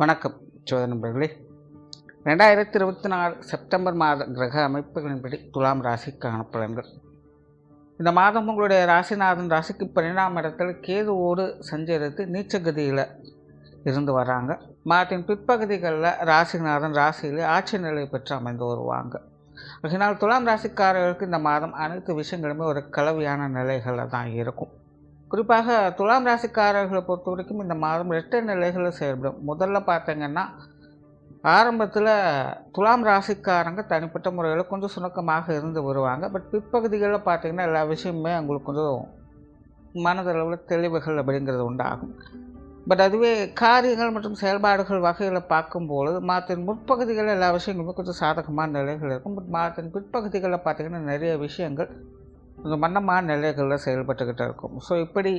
வணக்கம் சோத நண்பர்களே. ரெண்டாயிரத்தி இருபத்தி நாலு செப்டம்பர் மாத கிரக அமைப்புகளின்படி துலாம் ராசிக்கான பலன்கள் இந்த மாதம் உங்களுடைய ராசிநாதன் ராசிக்கு பன்னிரெண்டாம் இடத்தில் கேதுவோடு சஞ்சரித்து நீச்சகதியில் இருந்து வராங்க. மாதத்தின் பிற்பகுதிகளில் ராசிநாதன் ராசியிலே ஆட்சி நிலை பெற்று அமைந்து வருவாங்க. அதனால் துலாம் ராசிக்காரர்களுக்கு இந்த மாதம் அனைத்து விஷயங்களுமே ஒரு கலவையான நிலைகளில் தான் இருக்கும். குறிப்பாக துலாம் ராசிக்காரர்களை பொறுத்த வரைக்கும் இந்த மாதம் ரெட்டை நிலைகளில் செயல்படும். முதல்ல பார்த்தீங்கன்னா ஆரம்பத்தில் துலாம் ராசிக்காரங்க தனிப்பட்ட முறையில் கொஞ்சம் சுணக்கமாக இருந்து வருவாங்க. பட் பிற்பகுதிகளில் பார்த்தீங்கன்னா எல்லா விஷயமுமே அவங்களுக்கு கொஞ்சம் மனதளவில் தெளிவுகள் அப்படிங்கிறது உண்டாகும். பட் அதுவே காரியங்கள் மற்றும் செயல்பாடுகள் வகையில் பார்க்கும்பொழுது மாதத்தின் முற்பகுதிகளில் எல்லா விஷயங்களுமே கொஞ்சம் சாதகமான நிலைகள் இருக்கும். பட் மாதத்தின் பிற்பகுதிகளில் பார்த்திங்கன்னா நிறைய விஷயங்கள் கொஞ்சம் மன்னமான நிலைகளில் செயல்பட்டுக்கிட்டு இருக்கும். ஸோ இப்படி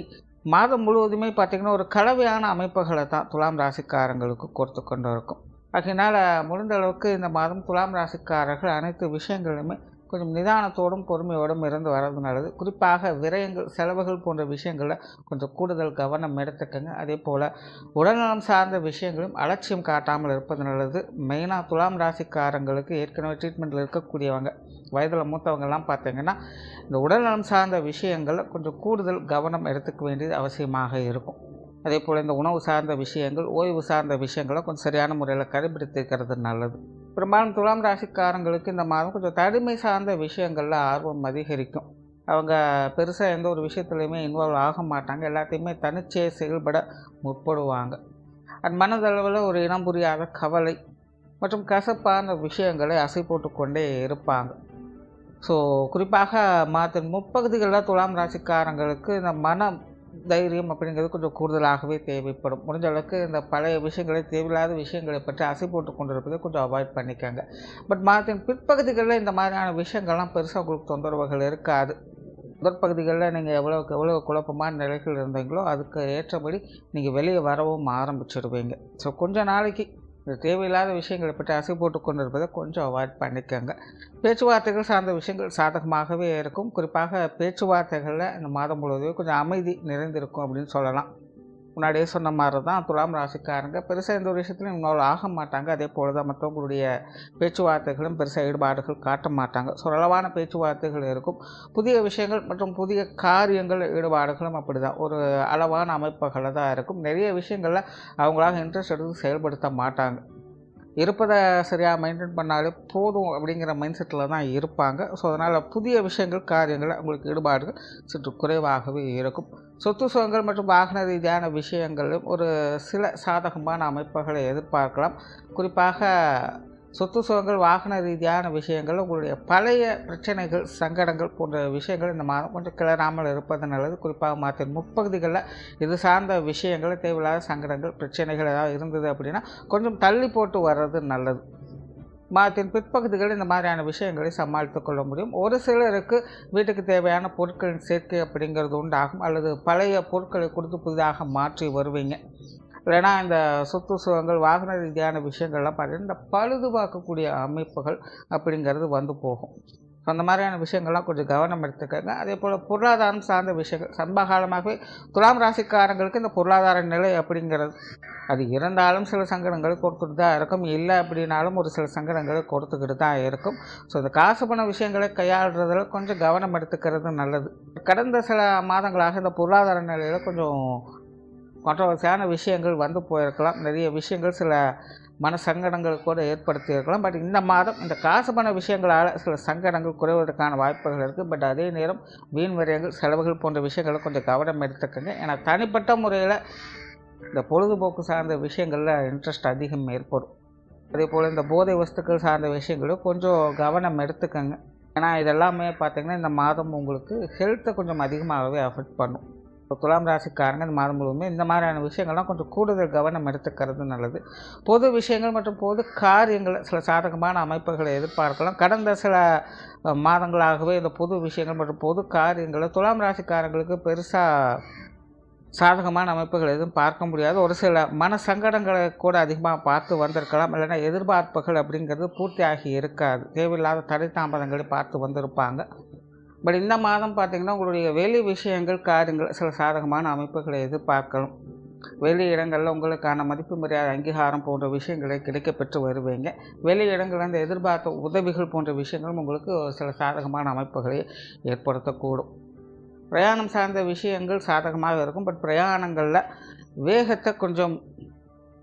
மாதம் முழுவதுமே பார்த்திங்கன்னா ஒரு கலவையான அமைப்புகளை தான் துலாம் ராசிக்காரங்களுக்கு கொடுத்து கொண்டு இருக்கும். அதனால் முடிந்த அளவுக்கு இந்த மாதம் துலாம் ராசிக்காரர்கள் அனைத்து விஷயங்களுமே கொஞ்சம் நிதானத்தோடும் பொறுமையோடும் இருந்து வர்றது நல்லது. குறிப்பாக விரயங்கள் செலவுகள் போன்ற விஷயங்களில் கொஞ்சம் கூடுதல் கவனம் எடுத்துக்கங்க. அதே போல் உடல்நலம் சார்ந்த விஷயங்களும் அலட்சியம் காட்டாமல் இருப்பது நல்லது. மெயினாக துலாம் ராசிக்காரங்களுக்கு ஏற்கனவே ட்ரீட்மெண்ட்டில் இருக்கக்கூடியவங்க வயதில் மூத்தவங்கெல்லாம் பார்த்தீங்கன்னா இந்த உடல்நலம் சார்ந்த விஷயங்களில் கொஞ்சம் கூடுதல் கவனம் எடுத்துக்க வேண்டியது அவசியமாக இருக்கும். அதே போல் இந்த உணவு சார்ந்த விஷயங்கள் ஓய்வு சார்ந்த விஷயங்களை கொஞ்சம் சரியான முறையில் கடைபிடித்திருக்கிறது நல்லது. பெரும்பாலும் துலாம் ராசிக்காரங்களுக்கு இந்த மாதம் கொஞ்சம் தனிமை சார்ந்த விஷயங்களில் ஆர்வம் அதிகரிக்கும். அவங்க பெருசாக எந்த ஒரு விஷயத்துலையுமே இன்வால்வ் ஆக மாட்டாங்க. எல்லாத்தையுமே தனிச்சே செயல்பட முற்படுவாங்க. அது மனதளவில் ஒரு இனம் புரியாத கவலை மற்றும் கசப்பான விஷயங்களை அசை போட்டுக்கொண்டே இருப்பாங்க. ஸோ குறிப்பாக மாதத்தின் முப்பகுதிகளில் துலாம் ராசிக்காரங்களுக்கு இந்த மனம் தைரியம் அப்படிங்கிறது கொஞ்சம் கூடுதலாகவே தேவைப்படும். முடிஞ்ச அளவுக்கு இந்த பழைய விஷயங்களை தேவையில்லாத விஷயங்களை பற்றி அசை போட்டு கொண்டு இருப்பதை கொஞ்சம் அவாய்ட் பண்ணிக்கோங்க. பட் மாதத்தின் பிற்பகுதிகளில் இந்த மாதிரியான விஷயங்கள்லாம் பெருசாக உங்களுக்கு தொந்தரவுகள் இருக்காது. முதற்பகுதிகளில் நீங்கள் எவ்வளோக்கு எவ்வளோ குழப்பமான நிலைகள் இருந்தீங்களோ அதுக்கு ஏற்றபடி நீங்கள் வெளியே வரவும் ஆரம்பிச்சிடுவீங்க ஸோ கொஞ்ச நாளைக்கு இந்த தேவையில்லாத விஷயங்களை பற்றி அசை போட்டு கொண்டு இருப்பதை கொஞ்சம் அவாய்ட் பண்ணிக்கோங்க. பேச்சுவார்த்தைகள் சார்ந்த விஷயங்கள் சாதகமாகவே இருக்கும். குறிப்பாக பேச்சுவார்த்தைகளில் இந்த மாதம் முழுவதும் கொஞ்சம் அமைதி நிறைந்திருக்கும் அப்படின்னு சொல்லலாம். முன்னாடியே சொன்ன மாதிரி தான் துலாம் ராசிக்காரங்க பெருசாக எந்த ஒரு விஷயத்துலையும் இன்வால்வ் ஆக மாட்டாங்க. அதே போல் தான் மற்றவங்களுடைய பேச்சுவார்த்தைகளும் பெருசாக ஈடுபாடுகள் காட்ட மாட்டாங்க. சுரளவான பேச்சுவார்த்தைகள் இருக்கும். புதிய விஷயங்கள் மற்றும் புதிய காரியங்கள் ஈடுபாடுகளும் அப்படி தான் ஒரு அளவான அமைப்புகளை தான் இருக்கும். நிறைய விஷயங்களில் அவங்களாக இன்ட்ரெஸ்ட் எடுத்து செயல்படுத்த மாட்டாங்க. இருப்பதை சரியாக மெயின்டைன் பண்ணாலே போதும் அப்படிங்கிற மைண்ட் செட்டில் தான் இருப்பாங்க. ஸோ அதனால் புதிய விஷயங்கள் காரியங்கள் அவங்களுக்கு ஈடுபாடுகள் சற்று குறைவாகவே இருக்கும். சொத்து சுகங்கள் மற்றும் வாகன ரீதியான விஷயங்களிலும் ஒரு சில சாதகமான அமைப்புகளை எதிர்பார்க்கலாம். குறிப்பாக சொத்து சுகங்கள் வாகன ரீதியான விஷயங்கள் உங்களுடைய பழைய பிரச்சனைகள் சங்கடங்கள் போன்ற விஷயங்கள் இந்த மாதம் கொஞ்சம் கிளறாமல் இருப்பது நல்லது குறிப்பாக மாதத்தின் முற்பகுதிகளில் இது சார்ந்த விஷயங்கள் தேவையில்லாத சங்கடங்கள் பிரச்சனைகள் ஏதாவது இருந்தது அப்படின்னா கொஞ்சம் தள்ளி போட்டு வர்றது நல்லது. மாதத்தின் பிற்பகுதிகளில் இந்த மாதிரியான விஷயங்களை சமாளித்து கொள்ள முடியும். ஒரு சிலருக்கு வீட்டுக்கு தேவையான பொருட்களின் சேர்க்கை அப்படிங்கிறது உண்டாகும். அல்லது பழைய பொருட்களை கொடுத்து புதிதாக மாற்றி வருவீங்க. இல்லைனா இந்த சொத்து சுகங்கள் வாகன ரீதியான விஷயங்கள்லாம் பார்த்தீங்கன்னா இந்த பழுது பார்க்கக்கூடிய அமைப்புகள் அப்படிங்கிறது வந்து போகும். ஸோ அந்த மாதிரியான விஷயங்கள்லாம் கொஞ்சம் கவனம் எடுத்துக்கோங்க. அதே போல் பொருளாதாரம் சார்ந்த விஷயங்கள் சமகாலமாகவே துலாம் ராசிக்காரங்களுக்கு இந்த பொருளாதார நிலை அப்படிங்கிறது அது இருந்தாலும் சில சங்கடங்களை கொடுத்துட்டு தான் இருக்கும். இல்லை அப்படின்னாலும் ஒரு சில சங்கடங்களை கொடுத்துக்கிட்டு தான் இருக்கும். ஸோ இந்த காசு பண விஷயங்களை கையாளுறதுல கொஞ்சம் கவனம் எடுத்துக்கிறது நல்லது. கடந்த சில மாதங்களாக இந்த பொருளாதார நிலையில் கொஞ்சம் கான்ட்ரவர்சியான விஷயங்கள் வந்து போயிருக்கலாம். நிறைய விஷயங்கள் சில மன சங்கடங்கள் கூட ஏற்படுத்தியிருக்கலாம். பட் இந்த மாதம் இந்த காசு பண விஷயங்களால் சில சங்கடங்கள் குறைவதற்கான வாய்ப்புகள் இருக்குது பட் அதே நேரம் வீண் விரயங்கள் செலவுகள் போன்ற விஷயங்களை கொஞ்சம் கவனம் எடுத்துக்கோங்க. ஏன்னா தனிப்பட்ட முறையில் இந்த பொழுதுபோக்கு சார்ந்த விஷயங்களில் இன்ட்ரெஸ்ட் அதிகம் ஏற்படும். அதே போல் இந்த போதை வஸ்துக்கள் சார்ந்த விஷயங்களும் கொஞ்சம் கவனம் எடுத்துக்கோங்க. ஏன்னா இதெல்லாமே பார்த்திங்கன்னா இந்த மாதம் உங்களுக்கு ஹெல்த்தை கொஞ்சம் அதிகமாகவே அஃபெக்ட் பண்ணும். இப்போ துலாம் ராசிக்காரங்க இந்த மாதம் முழுவதுமே இந்த மாதிரியான விஷயங்கள்லாம் கொஞ்சம் கூடுதல் கவனம் எடுத்துக்கிறது நல்லது. பொது விஷயங்கள் மற்றும் பொது காரியங்கள் சில சாதகமான அமைப்புகளை எதிர்பார்க்கலாம். கடந்த சில மாதங்களாகவே இந்த பொது விஷயங்கள் மற்றும் பொது காரியங்களை துலாம் ராசிக்காரங்களுக்கு பெருசாக சாதகமான அமைப்புகள் எதுவும் பார்க்க முடியாது. ஒரு சில மன சங்கடங்களை கூட அதிகமாக பார்த்து வந்திருக்கலாம். இல்லைன்னா எதிர்பார்ப்புகள் அப்படிங்கிறது பூர்த்தியாகி இருக்காது. தேவையில்லாத தடை தாமதங்களை பார்த்து வந்திருப்பாங்க. பட் இந்த மாதம் பார்த்திங்கன்னா உங்களுடைய வெளி விஷயங்கள் காரியங்கள் சில சாதகமான அமைப்புகளை எதிர்பார்க்கலாம். வெளி இடங்களில் உங்களுக்கான மதிப்பு மரியாதை அங்கீகாரம் போன்ற விஷயங்களை கிடைக்கப்பெற்று வருவீங்க. வெளி இடங்களில் அந்த எதிர்பார்த்த உதவிகள் போன்ற விஷயங்களும் உங்களுக்கு ஒரு சில சாதகமான அமைப்புகளை ஏற்படுத்தக்கூடும். பிரயாணம் சார்ந்த விஷயங்கள் சாதகமாக இருக்கும். பட் பிரயாணங்களில் வேகத்தை கொஞ்சம்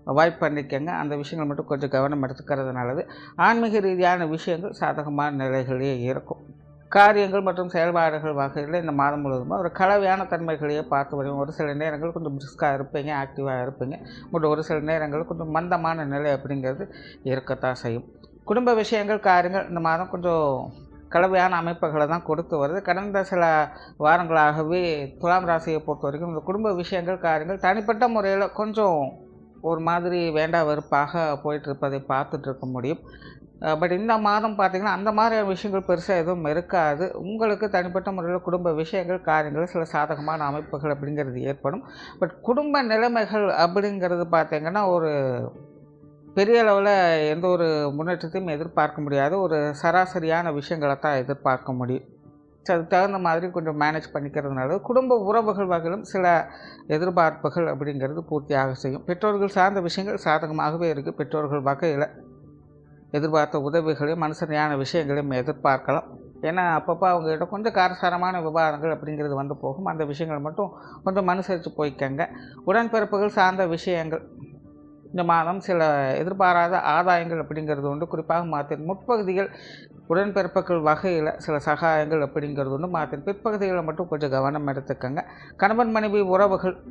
அவாய்ட் பண்ணிக்கங்க. அந்த விஷயங்கள் மட்டும் கொஞ்சம் கவனம் எடுத்துக்கிறது நல்லது ஆன்மீக ரீதியான விஷயங்கள் சாதகமான நிலைகளே இருக்கும். காரியங்கள் மற்றும் செயல்பாடுகள் வகையில் இந்த மாதம் முழுவதும் ஒரு கலவையான தன்மைகளையே பார்த்து வரும் ஒரு சில நேரங்கள் கொஞ்சம் பிரிஸ்காக இருப்பீங்க ஆக்டிவாக இருப்பீங்க. பட் ஒரு சில நேரங்கள் கொஞ்சம் மந்தமான நிலை அப்படிங்கிறது இருக்கத்தான் செய்யும். குடும்ப விஷயங்கள் காரியங்கள் இந்த மாதம் கொஞ்சம் கலவையான அமைப்புகளை தான் கொடுத்து வருது. கடந்த சில வாரங்களாகவே துலாம் ராசியை பொறுத்த வரைக்கும் இந்த குடும்ப விஷயங்கள் காரியங்கள் தனிப்பட்ட முறையில் கொஞ்சம் ஒரு மாதிரி வேண்டா வெறுப்பாக போயிட்டு இருப்பதை பார்த்துட்டு இருக்க முடியும். பட் இந்த மாதம் பார்த்திங்கன்னா அந்த மாதிரியான விஷயங்கள் பெருசாக எதுவும் இருக்காது. உங்களுக்கு தனிப்பட்ட முறையில் குடும்ப விஷயங்கள் காரியங்கள் சில சாதகமான அமைப்புகள் அப்படிங்கிறது ஏற்படும். பட் குடும்ப நிலைமைகள் அப்படிங்கிறது பார்த்திங்கன்னா ஒரு பெரிய அளவில் எந்த ஒரு முன்னேற்றத்தையும் எதிர்பார்க்க முடியாது. ஒரு சராசரியான விஷயங்களை தான் எதிர்பார்க்க முடியும். ஸோ அதுக்கு தகுந்த மாதிரி கொஞ்சம் மேனேஜ் பண்ணிக்கிறதுனால குடும்ப உறவுகள் வகையிலும் சில எதிர்பார்ப்புகள் அப்படிங்கிறது பூர்த்தியாக செய்யும். பெற்றோர்கள் சார்ந்த விஷயங்கள் சாதகமாகவே இருக்குது பெற்றோர்கள் வகையில் எதிர்பார்த்த உதவிகளையும் மனுஷனையான விஷயங்களையும் எதிர்பார்க்கலாம். ஏன்னா அப்பப்போ அவங்ககிட்ட கொஞ்சம் காரசாரமான விவாதங்கள் அப்படிங்கிறது வந்து போகும். அந்த விஷயங்கள் மட்டும் கொஞ்சம் மனுசரித்து போய்க்கங்க. உடன்பிறப்புகள் சார்ந்த விஷயங்கள். இந்த மாதம் சில எதிர்பாராத ஆதாயங்கள் அப்படிங்கிறது உண்டு. குறிப்பாக மாற்றின் முற்பகுதிகள் உடன்பிறப்புகள் வகையில் சில சகாயங்கள் அப்படிங்கிறது ஒன்று மாற்றின் பிற்பகுதிகளை மட்டும் கொஞ்சம் கவனம் எடுத்துக்கங்க. கணவன் மனைவி உறவுகள்.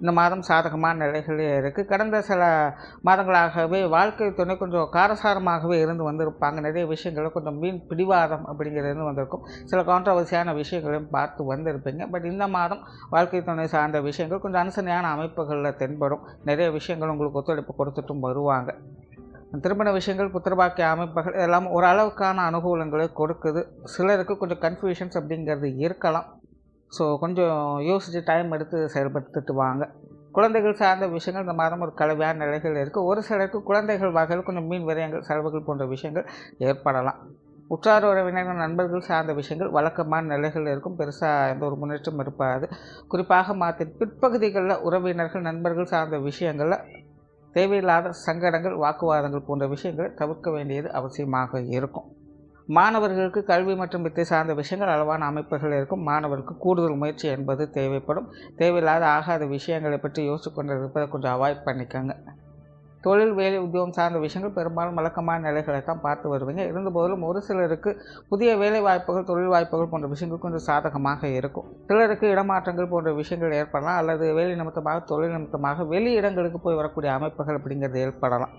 இந்த மாதம் சாதகமான நிலைகளே இருக்குது கடந்த சில மாதங்களாகவே வாழ்க்கை துணை கொஞ்சம் காரசாரமாகவே இருந்து வந்திருப்பாங்க. நிறைய விஷயங்களை கொஞ்சம் மீன் பிடிவாதம் அப்படிங்கிறது வந்திருக்கும். சில கான்ட்ரவர்சியான விஷயங்களையும் பார்த்து வந்திருப்பீங்க. பட் இந்த மாதம் வாழ்க்கை துணை சார்ந்த விஷயங்கள் கொஞ்சம் அனுசனையான அமைப்புகளில் தென்படும். நிறைய விஷயங்கள் உங்களுக்கு ஒத்துழைப்பு கொடுத்துட்டும் வருவாங்க. திருமண விஷயங்கள் புத்திரபாக்கிய அமைப்புகள் எல்லாம் ஓரளவுக்கான அனுகூலங்களை கொடுக்குது. சிலருக்கு கொஞ்சம் கன்ஃபியூஷன்ஸ் அப்படிங்கிறது இருக்கலாம். ஸோ கொஞ்சம் யோசித்து டைம் எடுத்து செயல்படுத்திட்டு வாங்க குழந்தைகள் சார்ந்த விஷயங்கள் இந்த மாதம் ஒரு கலவையான நிலைகள் இருக்குது ஒரு சிலருக்கு குழந்தைகள் வகையில் கொஞ்சம் மீன் விரயங்கள் செலவுகள் போன்ற விஷயங்கள் ஏற்படலாம். உற்றார் உறவினர்கள் நண்பர்கள் சார்ந்த விஷயங்கள் வழக்கமான நிலைகள் இருக்கும். பெருசாக எந்த ஒரு முன்னேற்றம் இருப்பாது குறிப்பாக மாற்றி பிற்பகுதிகளில் உறவினர்கள் நண்பர்கள் சார்ந்த விஷயங்களில் தேவையில்லாத சங்கடங்கள் வாக்குவாதங்கள் போன்ற விஷயங்களை தவிர்க்க வேண்டியது அவசியமாக இருக்கும். மாணவர்களுக்கு கல்வி மற்றும் வித்தை சார்ந்த விஷயங்கள் அளவான அமைப்புகள் இருக்கும். மாணவருக்கு கூடுதல் முயற்சி என்பது தேவைப்படும். தேவையில்லாத ஆகாத விஷயங்களை பற்றி யோசிச்சு கொண்டு இருப்பதை கொஞ்சம் அவாய்ட் பண்ணிக்கோங்க. தொழில் வேலை உத்தியோகம் சார்ந்த விஷயங்கள் பெரும்பாலும் வழக்கமான நிலைகளை தான் பார்த்து வருவீங்க. இருந்தபோதிலும் ஒரு சிலருக்கு புதிய வேலை வாய்ப்புகள் தொழில் வாய்ப்புகள் போன்ற விஷயங்கள் கொஞ்சம் சாதகமாக இருக்கும். சிலருக்கு இடமாற்றங்கள் போன்ற விஷயங்கள் ஏற்படலாம். அல்லது வேலை நிமித்தமாக தொழில் நிமித்தமாக வெளி இடங்களுக்கு போய் வரக்கூடிய அமைப்புகள் அப்படிங்கிறது ஏற்படலாம்.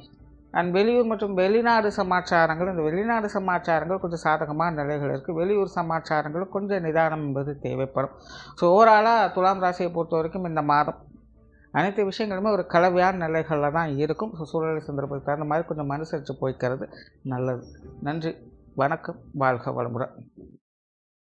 அண்ட் வெளியூர் மற்றும் வெளிநாடு சமாச்சாரங்கள் இந்த வெளிநாடு சமாச்சாரங்கள் கொஞ்சம் சாதகமான நிலைகள் இருக்குது வெளியூர் சமாச்சாரங்களும் கொஞ்சம் நிதானம் என்பது தேவைப்படும். ஸோ ஓவராலாக துலாம் ராசியை பொறுத்த வரைக்கும் இந்த மாதம் அனைத்து விஷயங்களுமே ஒரு கலவையான நிலைகளில் தான் இருக்கும். ஸோ சூழ்நிலை சந்தர்ப்பத்துக்கு தகுந்த மாதிரி கொஞ்சம் மனுசரித்து போய்க்கிறது நல்லது. நன்றி. வணக்கம். வாழ்க வளமுடன்.